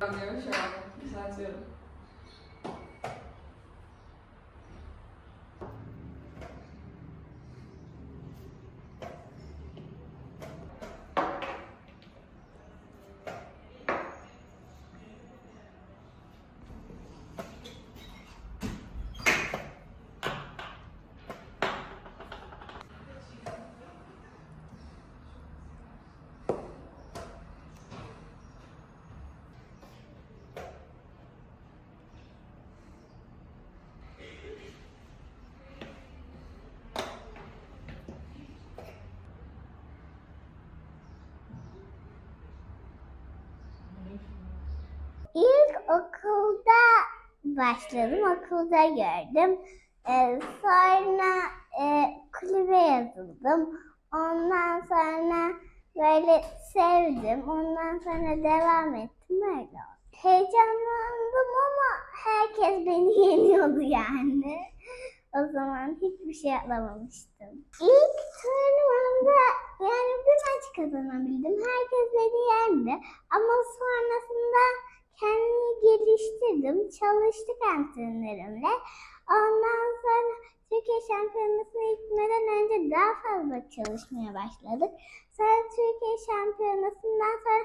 Anlıyorum şu an. Düzeltiyorum. İlk okulda başladım, okulda gördüm. Ee, sonra e, kulübe yazıldım. Ondan sonra böyle sevdim. Ondan sonra devam ettim öyle. Heyecanlandım ama herkes beni yeniyordu yani. O zaman hiçbir şey alamamıştım. İlk turnuvamda yani bir maç kazanabildim. Herkes beni yendi. Ama sonrasında geliştirdim. Çalıştık antrenörümle. Ondan sonra Türkiye Şampiyonası'na gitmeden önce daha fazla çalışmaya başladık. Sonra Türkiye Şampiyonası'ndan sonra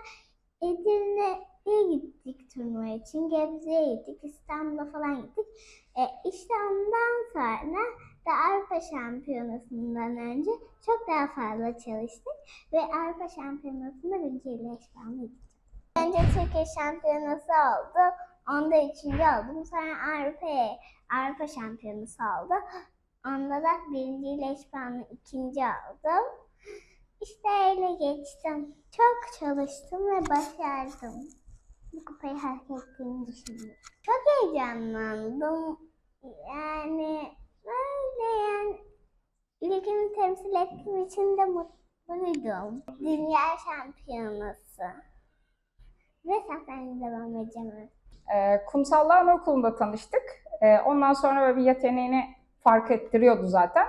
Edirne'ye gittik turnuva için. Gebze'ye gittik, İstanbul'a falan gittik. E, işte ondan sonra da Avrupa Şampiyonası'ndan önce çok daha fazla çalıştık. Ve Avrupa Şampiyonası'nda birinciyle eş puanla gittik. Önce Türkiye Şampiyonası oldu. Onda üçüncü oldum. Sonra Avrupa'ya Avrupa Şampiyonası oldu. Onda da birinciyle eş puanla ikinci oldum. İşte öyle geçtim. Çok çalıştım ve başardım. Bu kupayı hak ettiğimi düşünüyorum. Çok heyecanlandım. Yani böyle yani ülkemi temsil ettiğim için de mutluydum. Dünya şampiyonası. Ve zaten devam edeceğim. E, Kumsallı Anaokulu'nda tanıştık. E, ondan sonra böyle bir yeteneğini fark ettiriyordu zaten.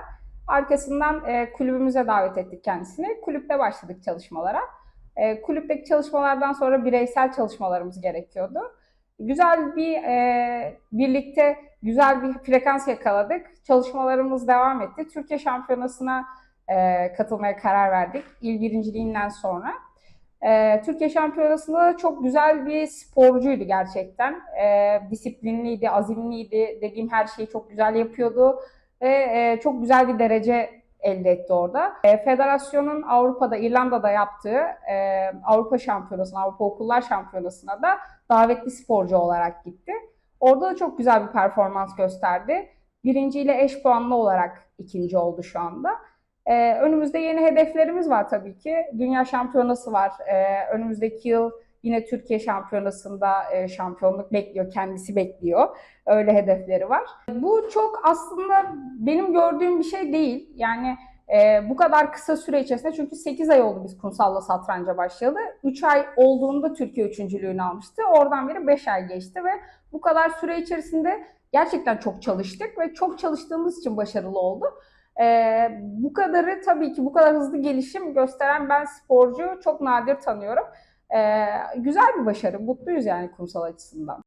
Arkasından e, kulübümüze davet ettik kendisini. Kulüpte başladık çalışmalara. E, kulüpteki çalışmalardan sonra bireysel çalışmalarımız gerekiyordu. Güzel bir e, birlikte güzel bir frekans yakaladık. Çalışmalarımız devam etti. Türkiye Şampiyonası'na e, katılmaya karar verdik. İl birinciliğinden sonra. Ee, Türkiye Şampiyonası'nda çok güzel bir sporcuydu gerçekten. Ee, disiplinliydi, azimliydi. Dediğim her şeyi çok güzel yapıyordu. Ve e, çok güzel bir derece elde etti orada. E, federasyonun Avrupa'da, İrlanda'da yaptığı e, Avrupa Şampiyonası'na, Avrupa Okullar Şampiyonası'na da davetli sporcu olarak gitti. Orada da çok güzel bir performans gösterdi. Birinciyle eş puanlı olarak ikinci oldu şu anda. Ee, önümüzde yeni hedeflerimiz var tabii ki. Dünya şampiyonası var. Ee, önümüzdeki yıl yine Türkiye şampiyonasında e, şampiyonluk bekliyor, kendisi bekliyor. Öyle hedefleri var. Bu çok aslında benim gördüğüm bir şey değil. Yani e, bu kadar kısa süre içerisinde çünkü 8 ay oldu biz Kumsal'la satranca başladı. 3 ay olduğunda Türkiye üçüncülüğünü almıştı. Oradan beri 5 ay geçti ve bu kadar süre içerisinde gerçekten çok çalıştık ve çok çalıştığımız için başarılı oldu. Ee, bu kadarı tabii ki bu kadar hızlı gelişim gösteren ben sporcu çok nadir tanıyorum. Ee, güzel bir başarı, mutluyuz yani kumsal açısından.